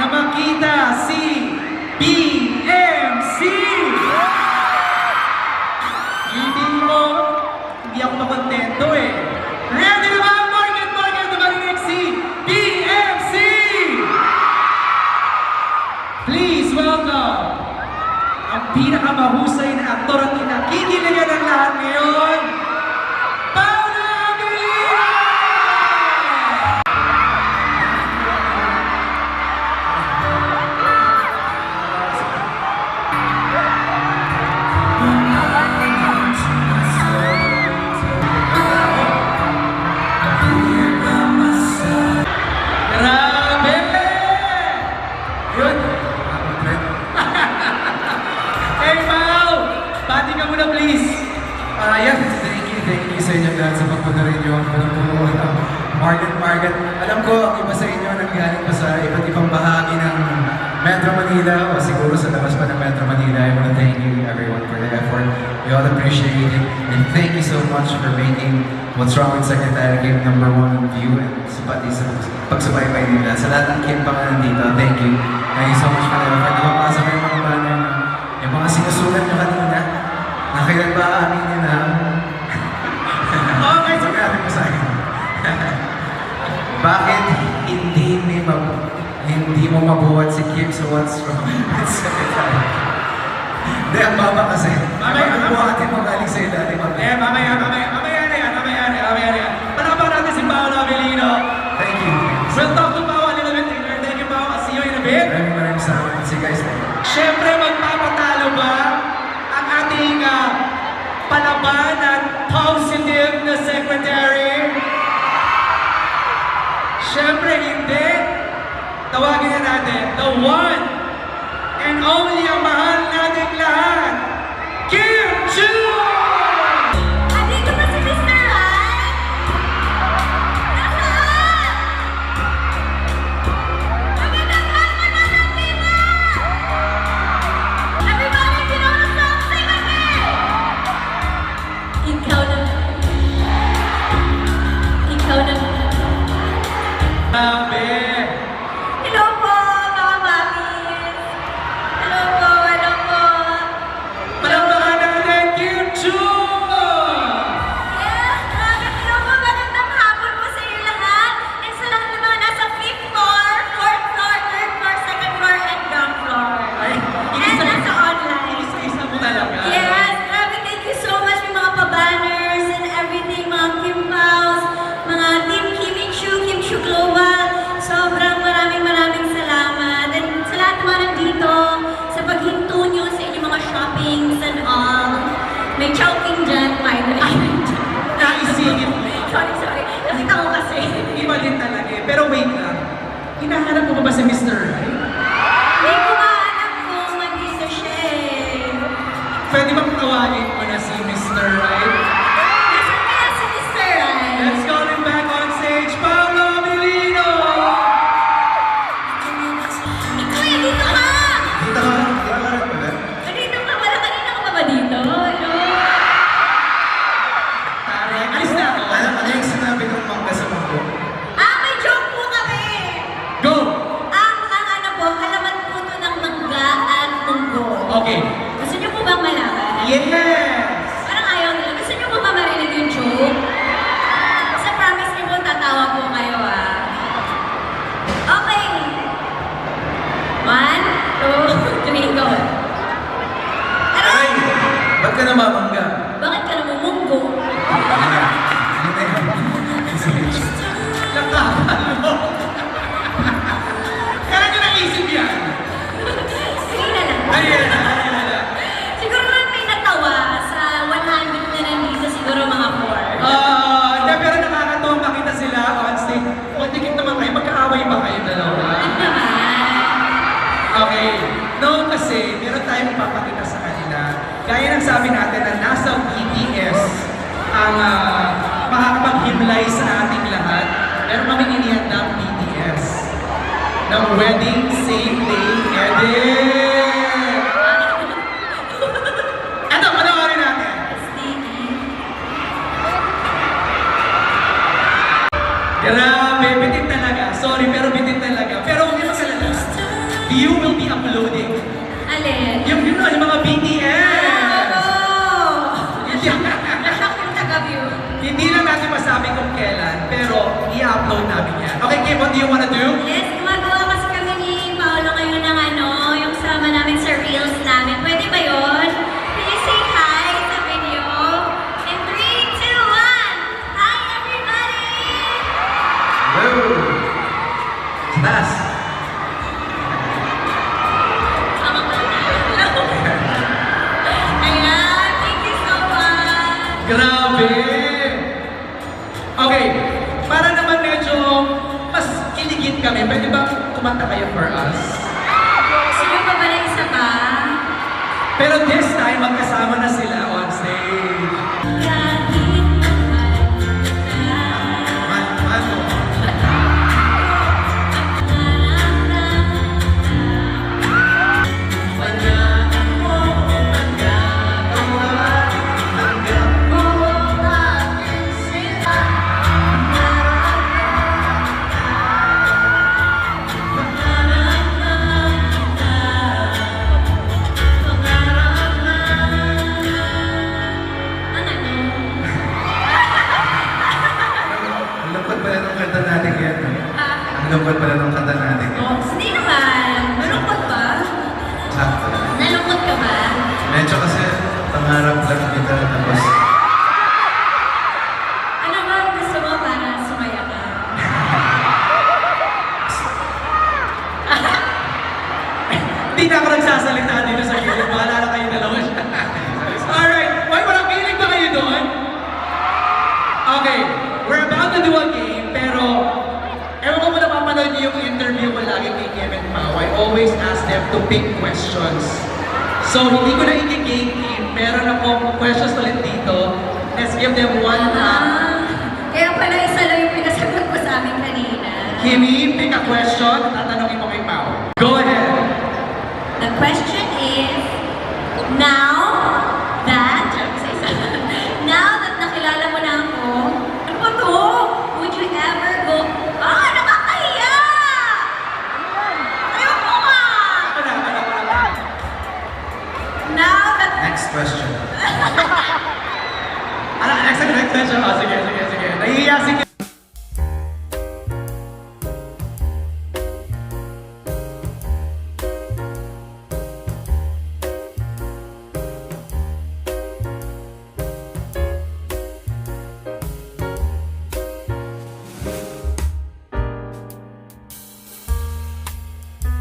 na makita si BMC! Hindi mo, hindi ako makontento eh. Ready na ba, Market, na marinig si BMC? Please welcome ang pinakamahusay na aktor at kinakikiligan ng lahat ngayon, ibang bahagi ng Metro Manila o siguro sa labas pa ng Metro Manila. I want to thank you everyone for the effort. We all appreciate it. And thank you so much for making What's Wrong with Secretary Kim number one in view and pati sa pagsubaybay nila. Sa lahat ng Kim pa nga nandito, thank you. Thank you so much for the effort. Di ba pasok yung mga banner na yung mga sinusulat nyo kanina na kailan ba amin yun na Okay, Sabi natin mo sa akin. Bakit hindi mo mabuhat si Kim sa What's Wrong? Hindi, ang baba kasi. Mamaya, Mabuhatin mo galing sa ilalim. Eh, mamaya, mamaya, mamaya na yan, mamaya na yan, mamaya na yan. Panabahan natin si Paolo Avellino. Thank you. We'll talk to Paolo a little bit later. Thank you, Paolo. See you in a bit. Maraming maraming salamat. See you guys later. Siyempre, magpapatalo ba ang ating uh, palaban at positive na secretary? Siyempre, hindi. Tawagin na natin, the one and only ang mahal nating lahat, Kim Chu! Mo ba ba si Mr. three, go. Ay! Aray! Ba't ka namamangga? No, kasi meron tayong papakita sa kanila. Gaya ng sabi natin na nasa BTS ang uh, makakapaghimlay sa ating lahat. Meron kaming inihandang BTS ng Wedding Same Day Edit! you will be uploading. Alin? Yung yun, yung mga BTS! Oo! Nasak. Hindi lang natin masabi kung kailan, pero i-upload namin yan. Okay, Kim, what do you wanna do? Yes, Grabe! Okay, para naman medyo mas kiligit kami, pwede ba kumanta kayo for us? Sino pa ba na isa pa? Pero this Hindi na ako nagsasalita dito sa gilid. Maalala kayo dalawa siya. Alright. Why, parang feeling ba kayo doon? Okay. We're about to do a game, pero ewan ko kung napapanood niyo yung interview ko lagi kay Kevin Pao. I always ask them to pick questions. So, hindi ko na i-game team. Meron akong questions ulit dito. Let's give them one uh, Ah, kaya pala isa lang yung pinasagot ko sa amin kanina. Kimi, pick a question. Tatanungin mo kay Pao. Go ahead. Question is, now that, now that nakilala mo na ako, ano ba to? Would you ever go, ah, nakakahiya! Ayoko nga! Now that, next question. Ano, next, question. Oh, sige, sige, sige. Nahihiya si